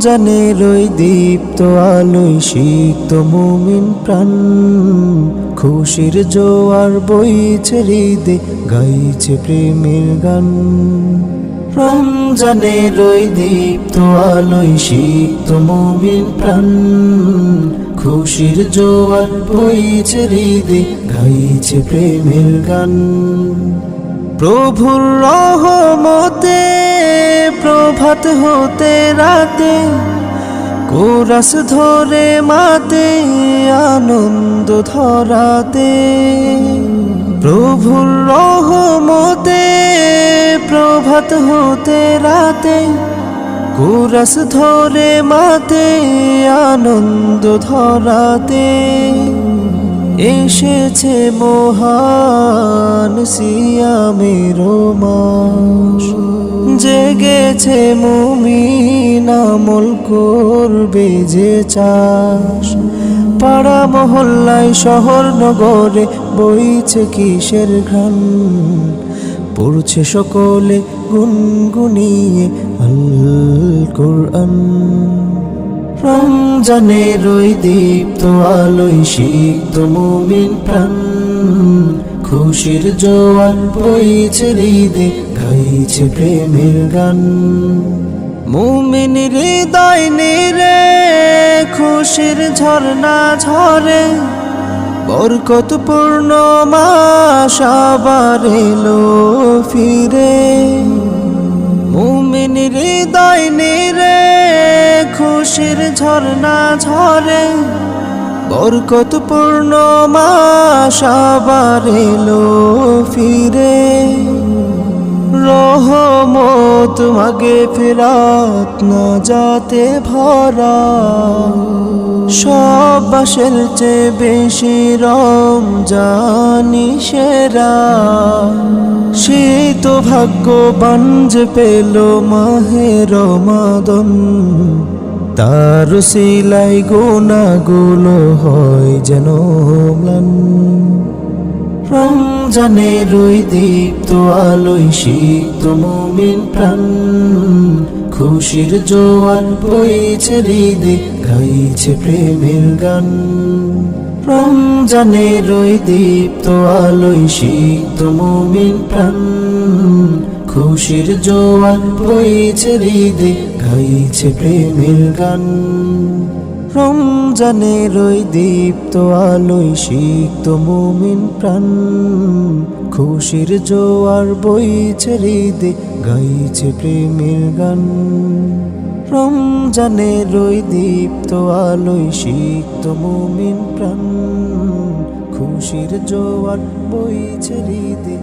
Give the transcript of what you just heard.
রমজানের ওই দীপ্ত আলোয় সিক্ত মুমিন প্রাণ, খুশির জোয়ার বইছে হৃদে, গাইছে প্রেমের গান। রমজানের ওই দীপ্ত আলোয় সিক্ত মুমিন প্রাণ, খুশির জোয়ার বইছে হৃদে, গাইছে প্রেমের গান। প্রভুর রহমতে প্রভাত হতে রাতে, কোরাস ধরে মাতে, আনন্দ ধরাতে। প্রভুর রহমতে প্রভাত হতে রাতে, কোরাস ধরে মাতে, আনন্দ ধরাতে। এসেছে মহান সিয়ামের মাস জেগেছে মুমিন, আমল করবে যে চাষ। পাড়া মহল্লায় শহর নগরে বইছে কিসের ঘ্রাণ। পড়ছে সকলে গুনগুনিয়ে আল কোরআন। রমজানের ওই দীপ্ত আলোয় সিক্ত মুমিন প্রাণ। খুশির জোয়ার বইছে হৃদে গাইছে প্রেমের গান। মুমিন হৃদয় নিরে, খুশির ঝর্ণা ঝরে। বরকত পূর্ণ মাস আবার এলো ফিরে। মুমিন হৃদয় নিরে খুশির ঝর্ণা ঝরে বরকত পূর্ণ মাস আবার এলো ফিরে। রহমত মাগে ফেরাত না যাতে ভরা, সব বাসের চেয়ে বেশি রম জানি সেরা। সে তো ভাগ্যবান পেল মাহে রমাদন। তার সিলাই গোনাগুলো হয় যেন ম্লান। রমজানের ওই দীপ্ত আলোয় সিক্ত মুমিন প্রাণ। খুশির জোয়ার বইছে হৃদে, গাইছে প্রেমের গান। রমজানের ওই দীপ্ত আলোয় সিক্ত মুমিন প্রাণ। খুশির জোয়ার বইছে হৃদে গাইছে প্রেমের গান। রমজানের ওই দীপ্ত আলোয় সিক্ত মুমিন প্রাণ। খুশির জোয়ার বইছে হৃদে, গাইছে প্রেমের গান। রমজানের ওই দীপ্ত আলোয় সিক্ত মুমিন প্রাণ। খুশির জোয়ার বইছে হৃদে